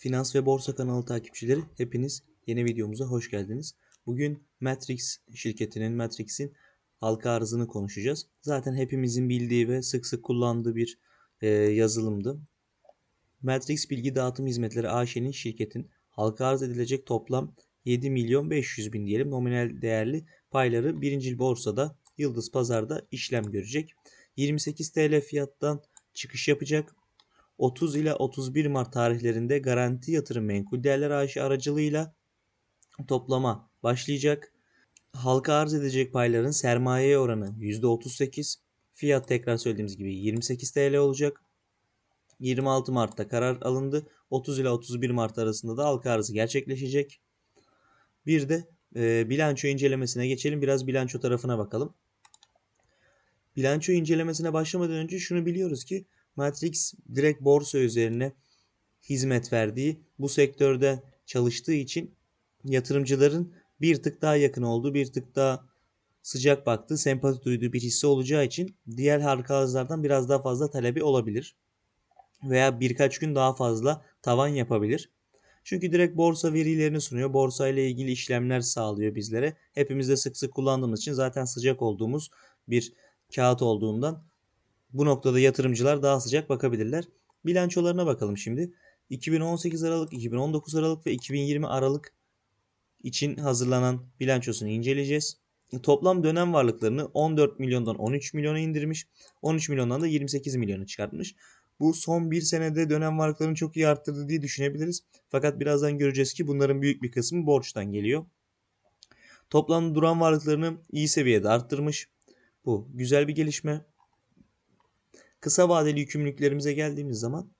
Finans ve Borsa kanalı takipçileri hepiniz yeni videomuza hoş geldiniz. Bugün Matrix şirketinin, Matrix'in halka arzını konuşacağız. Zaten hepimizin bildiği ve sık sık kullandığı bir e, yazılımdı. Matrix Bilgi Dağıtım Hizmetleri AŞ'nin şirketin halka arz edilecek toplam 7 milyon 500 bin diyelim nominal değerli payları birinci borsada Yıldız Pazar'da işlem görecek. 28 TL fiyattan çıkış yapacak. 30 ile 31 Mart tarihlerinde Garanti Yatırım Menkul Değerler AŞ aracılığıyla toplama başlayacak. Halka arz edecek payların sermaye oranı %38. Fiyat tekrar söylediğimiz gibi 28 TL olacak. 26 Mart'ta karar alındı. 30 ile 31 Mart arasında da halka arzı gerçekleşecek. Bir de e, bilanço incelemesine geçelim. Biraz bilanço tarafına bakalım. Bilanço incelemesine başlamadan önce şunu biliyoruz ki Matrix direkt borsa üzerine hizmet verdiği bu sektörde çalıştığı için yatırımcıların bir tık daha yakın olduğu, bir tık daha sıcak baktığı, sempati duyduğu bir hisse olacağı için diğer halka arzlardan biraz daha fazla talebi olabilir. Veya birkaç gün daha fazla tavan yapabilir. Çünkü direkt borsa verilerini sunuyor. Borsa ile ilgili işlemler sağlıyor bizlere. Hepimiz de sık sık kullandığımız için zaten sıcak olduğumuz bir kağıt olduğundan bu noktada yatırımcılar daha sıcak bakabilirler. Bilançolarına bakalım şimdi. 2018 Aralık, 2019 Aralık ve 2020 Aralık için hazırlanan bilançosunu inceleyeceğiz. Toplam dönem varlıklarını 14 milyondan 13 milyona indirmiş. 13 milyondan da 28 milyona çıkartmış. Bu son bir senede dönem varlıklarını çok iyi arttırdı diye düşünebiliriz. Fakat birazdan göreceğiz ki bunların büyük bir kısmı borçtan geliyor. Toplam duran varlıklarını iyi seviyede arttırmış. Bu güzel bir gelişme. Kısa vadeli yükümlülüklerimize geldiğimiz zaman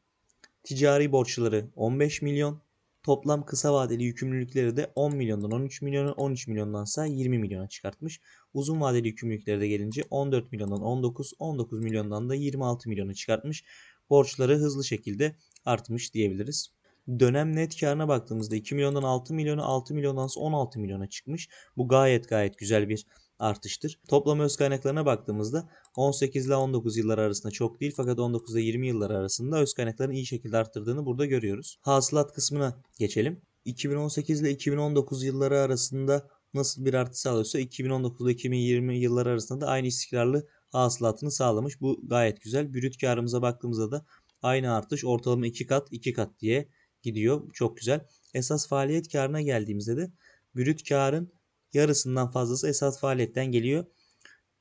ticari borçları 15 milyon, toplam kısa vadeli yükümlülükleri de 10 milyondan 13 milyona, 13 milyondansa 20 milyona çıkartmış. Uzun vadeli yükümlülüklere de gelince 14 milyondan 19, 19 milyondan da 26 milyona çıkartmış. Borçları hızlı şekilde artmış diyebiliriz. Dönem net karına baktığımızda 2 milyondan 6 milyona, 6 milyondan 16 milyona çıkmış. Bu gayet gayet güzel bir artıştır. Toplam öz kaynaklarına baktığımızda 18 ile 19 yıllar arasında çok değil fakat 19 ile 20 yıllar arasında öz kaynakların iyi şekilde arttırdığını burada görüyoruz. Hasılat kısmına geçelim. 2018 ile 2019 yılları arasında nasıl bir artış sağlıyorsa 2019 ile 2020 yılları arasında da aynı istikrarlı hasılatını sağlamış. Bu gayet güzel. Brüt karımıza baktığımızda da aynı artış ortalama 2 kat 2 kat diye gidiyor. Çok güzel. Esas faaliyet karına geldiğimizde de brüt karın yarısından fazlası esas faaliyetten geliyor.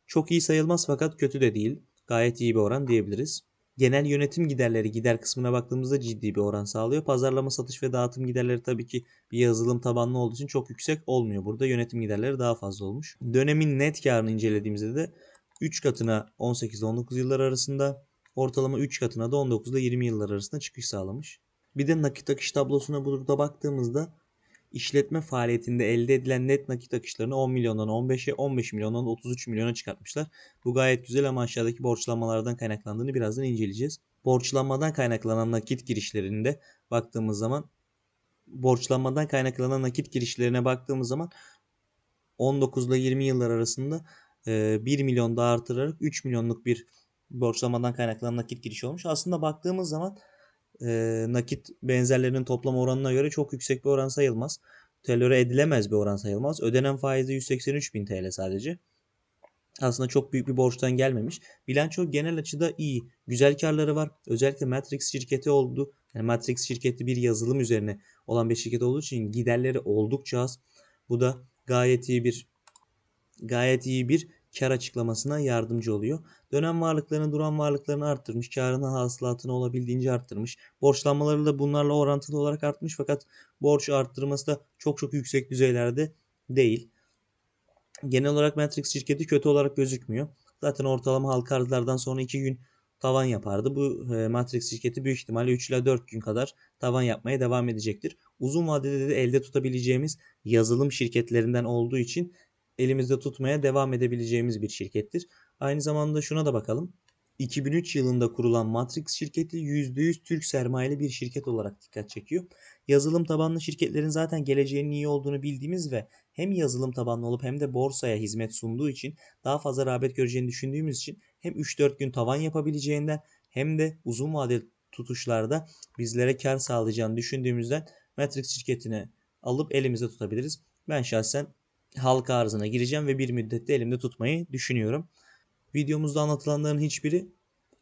Çok iyi sayılmaz fakat kötü de değil. Gayet iyi bir oran diyebiliriz. Genel yönetim giderleri gider kısmına baktığımızda ciddi bir oran sağlıyor. Pazarlama, satış ve dağıtım giderleri tabii ki bir yazılım tabanlı olduğu için çok yüksek olmuyor. Burada yönetim giderleri daha fazla olmuş. Dönemin net karını incelediğimizde de 3 katına 18 19 yıllar arasında ortalama 3 katına da 19 ile 20 yıllar arasında çıkış sağlamış. Bir de nakit akış tablosuna burada baktığımızda işletme faaliyetinde elde edilen net nakit akışlarını 10 milyondan 15'e 15 milyondan 33 milyona çıkartmışlar. Bu gayet güzel ama aşağıdaki borçlanmalardan kaynaklandığını birazdan inceleyeceğiz. Borçlanmadan kaynaklanan nakit girişlerinde baktığımız zaman borçlanmadan kaynaklanan nakit girişlerine baktığımız zaman 19 ile 20 yıllar arasında 1 milyon daha artırarak 3 milyonluk bir borçlanmadan kaynaklanan nakit girişi olmuş. Aslında baktığımız zaman e, nakit benzerlerinin toplam oranına göre çok yüksek bir oran sayılmaz. Tolere edilemez bir oran sayılmaz. Ödenen faizi 183 bin TL sadece. Aslında çok büyük bir borçtan gelmemiş. Bilanço genel açıda iyi. Güzel karları var. Özellikle Matrix şirketi oldu. Yani Matrix şirketi bir yazılım üzerine olan bir şirket olduğu için giderleri oldukça az. Bu da gayet iyi bir gayet iyi bir kar açıklamasına yardımcı oluyor. Dönem varlıklarını, duran varlıklarını arttırmış, karını, hasılatını olabildiğince arttırmış. Borçlanmaları da bunlarla orantılı olarak artmış fakat borç arttırması da çok çok yüksek düzeylerde değil. Genel olarak Matrix şirketi kötü olarak gözükmüyor. Zaten ortalama halka arzlardan sonra 2 gün tavan yapardı. Bu e, Matrix şirketi büyük ihtimalle 3 ile 4 gün kadar tavan yapmaya devam edecektir. Uzun vadede de elde tutabileceğimiz yazılım şirketlerinden olduğu için elimizde tutmaya devam edebileceğimiz bir şirkettir. Aynı zamanda şuna da bakalım. 2003 yılında kurulan Matrix şirketi %100 Türk sermayeli bir şirket olarak dikkat çekiyor. Yazılım tabanlı şirketlerin zaten geleceğinin iyi olduğunu bildiğimiz ve hem yazılım tabanlı olup hem de borsaya hizmet sunduğu için daha fazla rağbet göreceğini düşündüğümüz için hem 3-4 gün tavan yapabileceğinden hem de uzun vadeli tutuşlarda bizlere kar sağlayacağını düşündüğümüzden Matrix şirketini alıp elimizde tutabiliriz. Ben şahsen halka arzına gireceğim ve bir müddette elimde tutmayı düşünüyorum. Videomuzda anlatılanların hiçbiri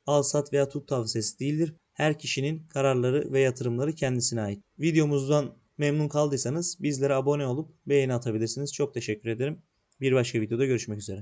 al sat veya tut tavsiyesi değildir. Her kişinin kararları ve yatırımları kendisine ait. Videomuzdan memnun kaldıysanız bizlere abone olup beğeni atabilirsiniz. Çok teşekkür ederim. Bir başka videoda görüşmek üzere.